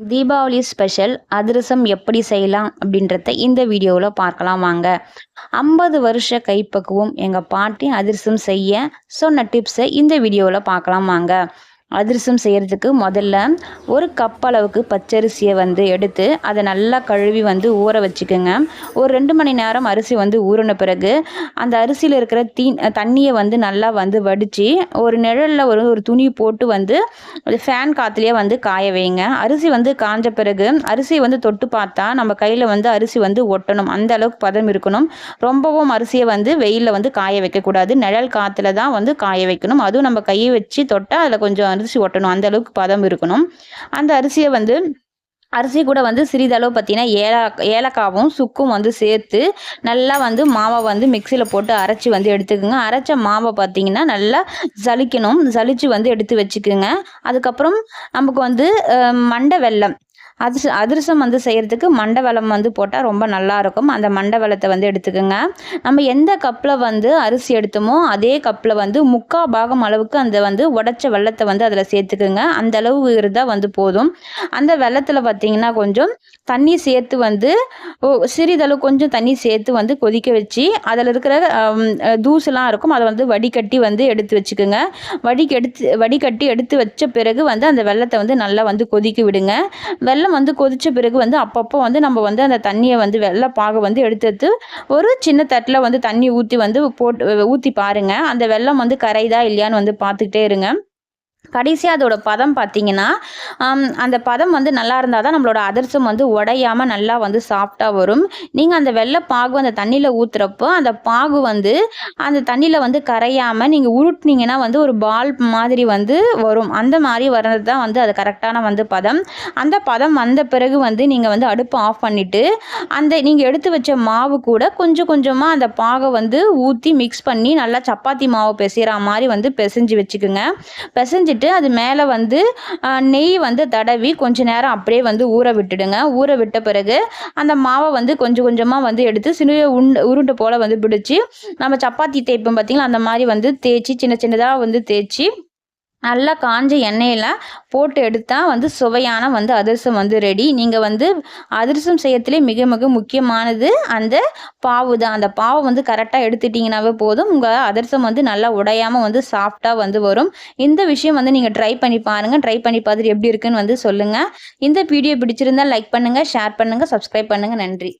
Deepavali special அதிரசம் எப்படி செய்யலாம் அப்படின்றத இந்த வீடியோவில் பார்க்கலாம் வாங்க. ஐம்பது வருஷ கைப்பக்குவம் எங்கள் பாட்டி அதிரசம் செய்ய சொன்ன டிப்ஸை இந்த வீடியோவில் பார்க்கலாம் வாங்க. அதிரசம் செய்கிறதுக்கு முதல்ல ஒரு கப் அளவுக்கு பச்சரிசியை வந்து எடுத்து அதை நல்லா கழுவி வந்து ஊற வச்சுக்கோங்க. ஒரு ரெண்டு மணி நேரம் அரிசி வந்து ஊறின பிறகு அந்த அரிசியில் இருக்கிற தீ தண்ணியை வந்து நல்லா வந்து வடித்து ஒரு நிழலில் ஒரு ஒரு துணி போட்டு வந்து ஃபேன் காற்றுலேயே வந்து காய வைங்க. அரிசி வந்து காஞ்ச பிறகு அரிசியை வந்து தொட்டு பார்த்தா நம்ம கையில் வந்து அரிசி வந்து ஒட்டணும். அந்த அளவுக்கு பதம் இருக்கணும். ரொம்பவும் அரிசியை வந்து வெயிலில் வந்து காய வைக்கக்கூடாது. நிழல் காற்றுல தான் வந்து காய வைக்கணும். அதுவும் நம்ம கையை வச்சு தொட்டால் அதில் கொஞ்சம் அரிசி ஒட்டணும். அந்த அளவுக்கு பதம் இருக்கணும். அந்த அரிசியை வந்து அரிசி கூட வந்து சிறிதளவு பார்த்தீங்கன்னா ஏலா ஏலக்காவும் சுக்கும் வந்து சேர்த்து நல்லா வந்து மாவை வந்து மிக்சியில் போட்டு அரைச்சி வந்து எடுத்துக்கோங்க. அரைச்ச மாவை பார்த்தீங்கன்னா நல்லா ஜலிக்கணும் ஜலிச்சு வந்து எடுத்து வச்சுக்கோங்க. அதுக்கப்புறம் நமக்கு வந்து மண்டை வெல்லம். அதிர்ஷ அதிரசம் வந்து செய்கிறதுக்கு மண்டை வெள்ளம் வந்து போட்டால் ரொம்ப நல்லாயிருக்கும் அந்த மண்டை வெள்ளத்தை வந்து எடுத்துக்கோங்க. நம்ம எந்த கப்பில் வந்து அரிசி எடுத்தோமோ அதே கப்பில் வந்து முக்கால் பாகம் அளவுக்கு அந்த வந்து உடச்ச வெள்ளத்தை வந்து அதில் சேர்த்துக்குங்க. அந்த அளவு இருந்தால் வந்து போதும். அந்த வெள்ளத்தில் பார்த்திங்கன்னா கொஞ்சம் தண்ணி சேர்த்து வந்து சிறிதளவு கொஞ்சம் தண்ணி சேர்த்து வந்து கொதிக்க வச்சு அதில் இருக்கிற தூசுலாம் இருக்கும். அதை வந்து வடிகட்டி வந்து எடுத்து வச்சுக்கோங்க. வடிக்கு எடுத்து வடிகட்டி எடுத்து வச்ச பிறகு வந்து அந்த வெள்ளத்தை வந்து நல்லா வந்து கொதிக்க விடுங்க. வெள்ளம் வெள்ளம் வந்து கொதித்த பிறகு வந்து அப்பப்போ வந்து நம்ம வந்து அந்த தண்ணியை வந்து வெள்ளை பாக வந்து எடுத்து ஒரு சின்ன தட்டில் வந்து தண்ணி ஊற்றி வந்து போட்டு ஊற்றி பாருங்கள் அந்த வெள்ளம் வந்து கரைதா இல்லையான்னு வந்து பார்த்துக்கிட்டே இருங்க. கடைசியாக அதோட பதம் பார்த்தீங்கன்னா அந்த பதம் வந்து நல்லா இருந்தால் தான் நம்மளோட அதிர்சம் வந்து உடையாமல் நல்லா வந்து சாஃப்டாக வரும். நீங்கள் அந்த வெள்ளை பாகு அந்த தண்ணியில் ஊற்றுறப்போ அந்த பாகு வந்து அந்த தண்ணியில் வந்து கரையாமல் நீங்கள் உருட்டினீங்கன்னா வந்து ஒரு பால் மாதிரி வந்து வரும். அந்த மாதிரி வர்றது தான் வந்து அது கரெக்டான வந்து பதம். அந்த பதம் வந்த பிறகு வந்து நீங்கள் வந்து அடுப்பு ஆஃப் பண்ணிவிட்டு அந்த நீங்கள் எடுத்து வச்ச மாவு கூட கொஞ்சம் கொஞ்சமாக அந்த பாகை வந்து ஊற்றி மிக்ஸ் பண்ணி நல்லா சப்பாத்தி மாவு பிசைகிற மாதிரி வந்து பிசைஞ்சு வச்சுக்கோங்க. பிசைஞ்சிட்டு வச்சுட்டு அது மேலே வந்து நெய் வந்து தடவி கொஞ்ச நேரம் அப்படியே வந்து ஊற விட்டுடுங்க. ஊற விட்ட பிறகு அந்த மாவை வந்து கொஞ்சம் கொஞ்சமாக வந்து எடுத்து சின்ன உண்டு உருண்டை போல் வந்து பிடிச்சி நம்ம சப்பாத்தி தேய்ப்போம் பார்த்திங்களா அந்த மாதிரி வந்து தேய்ச்சி சின்ன சின்னதாக வந்து தேய்ச்சி நல்லா காஞ்ச எண்ணெயில் போட்டு எடுத்தால் வந்து சுவையான வந்து அதிரசம் வந்து ரெடி நீங்கள் வந்து அதிரசம் செய்யறதுலே மிக மிக முக்கியமானது அந்த பாவு தான். அந்த பாவை வந்து கரெக்டாக எடுத்துட்டிங்கனாவே போதும். உங்கள் அதிரசம் வந்து நல்லா உடையாமல் வந்து சாஃப்டாக வந்து வரும். இந்த விஷயம் வந்து நீங்கள் ட்ரை பண்ணி பாருங்கள் ட்ரை பண்ணி பார்த்துட்டு எப்படி இருக்குன்னு வந்து சொல்லுங்கள் இந்த வீடியோ பிடிச்சிருந்தால் லைக் பண்ணுங்கள் ஷேர் பண்ணுங்கள் சப்ஸ்கிரைப் பண்ணுங்கள் நன்றி.